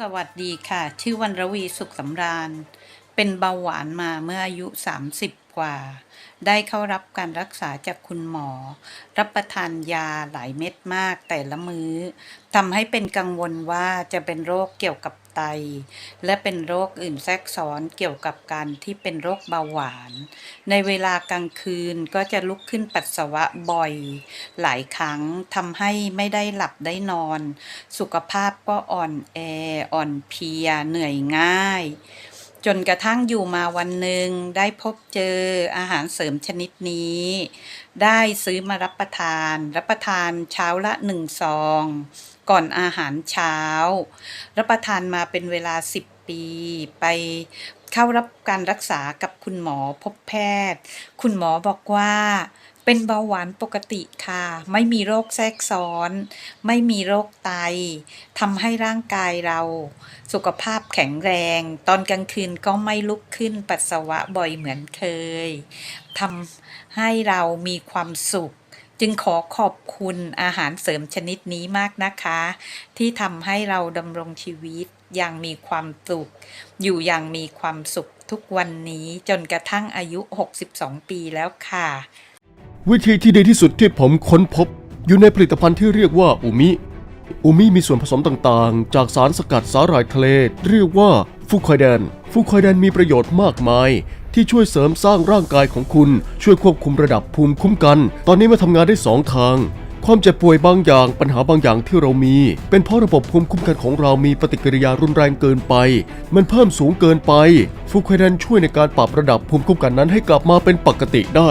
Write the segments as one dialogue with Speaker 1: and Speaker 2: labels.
Speaker 1: สวัสดีค่ะ ชื่อวันรวีสุขสำราญ เป็นเบาหวานมาเมื่ออายุ 30 กว่า ได้เข้ารับการรักษาจากคุณหมอ รับประทานยาหลายเม็ดมากแต่ละมื้อทำให้เป็นกังวลว่าจะเป็นโรคเกี่ยวกับไต และเป็นโรคอื่นแทรกซ้อนเกี่ยวกับการที่เป็นโรคเบาหวาน ในเวลากลางคืนก็จะลุกขึ้นปัสสาวะบ่อย หลายครั้งทำให้ไม่ได้หลับได้นอน สุขภาพก็อ่อนแอ อ่อนเพลีย เหนื่อยง่าย จนกระทั่งอยู่มาวันหนึ่งได้พบเจออาหารเสริมชนิดนี้ ได้ซื้อมารับประทาน รับประทานเช้าละหนึ่งซอง ก่อนอาหารเช้า รับประทานมาเป็นเวลา 10 ปี ไปเข้ารับการรักษากับคุณหมอพบแพทย์ คุณหมอบอกว่า เป็นเบาหวานปกติค่ะ ไม่มีโรคแทรกซ้อน ไม่มีโรคไตทำให้ร่างกายเรา สุขภาพแข็งแรง ตอนกลางคืนก็ไม่ลุกขึ้นปัสสาวะบ่อยเหมือนเคยทำให้เรามีความสุข จึงขอขอบคุณอาหารเสริมชนิดนี้มากนะคะ ที่ทำให้เราดำรงชีวิตอย่างมีความสุข อยู่อย่างมีความสุขทุกวันนี้จนกระทั่งอายุ 62 ปีแล้วค่ะ
Speaker 2: วิธีที่ดีที่สุดที่ผมค้นพบ อยู่ในผลิตภัณฑ์ที่เรียกว่าอูมิ อูมิมีส่วนผสมต่างๆ จากสารสกัดสาหร่ายทะเล เรียกว่าฟูคอยแดน ฟูคอยแดนมีประโยชน์มากมาย ที่ช่วยเสริมสร้างร่างกายของคุณ ช่วยควบคุมระดับภูมิคุ้มกัน ตอนนี้มาทำงานได้สองทางความเจ็บป่วยบางอย่างปัญหาบางอย่างที่เรามี เป็นเพราะระบบภูมิคุ้มกันของเรามีปฏิกิริยารุนแรงเกินไป มันเพิ่มสูงเกินไป ฟูคอยแดนช่วยในการปรับระดับภูมิคุ้มกันนั้นให้กลับมาเป็นปกติได้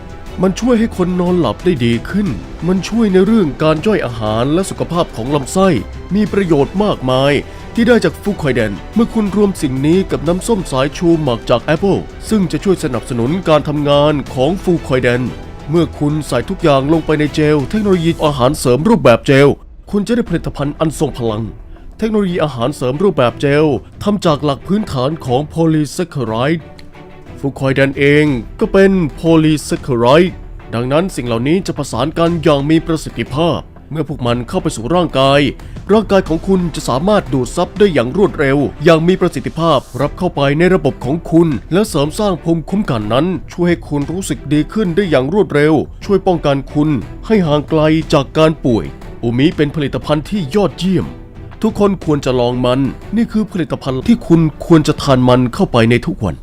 Speaker 2: มันช่วยให้คนนอนหลับได้ดีขึ้น มันช่วยในเรื่องการย่อยอาหารและสุขภาพของลำไส้ มีประโยชน์มากมาย ที่ได้จากฟูคอยแดน เมื่อคุณรวมสิ่งนี้กับน้ำส้มสายชูหมักจากแอปเปิลซึ่งจะช่วยสนับสนุนการทำงานของฟูคอยแดน เมื่อคุณใส่ทุกอย่างลงไปในเจล เทคโนโลยีอาหารเสริมรูปแบบเจล คุณจะได้ผลิตภัณฑ์อันทรงพลัง เทคโนโลยีอาหารเสริมรูปแบบเจลทำจากหลักพื้นฐานของโพลีแซคคาไรด์ ฟูคอยแดนเองก็เป็นโพลีแซคคไรด์ดังนั้นสิ่งเหล่านี้จะประสานกันอย่างมีประสิทธิภาพ เมื่อพวกมันเข้าไปสู่ร่างกาย ร่างกายของคุณจะสามารถดูดซับได้อย่างรวดเร็ว อย่างมีประสิทธิภาพรับเข้าไปในระบบของคุณ และเสริมสร้างภูมิคุ้มกันนั้น ช่วยให้คุณรู้สึกดีขึ้นได้อย่างรวดเร็ว ช่วยป้องกันคุณ ให้ห่างไกลจากการป่วยอูมิเป็นผลิตภัณฑ์ที่ยอดเยี่ยม ทุกคนควรจะลองมัน นี่คือผลิตภัณฑ์ที่คุณควรจะทานมันเข้าไปในทุกวัน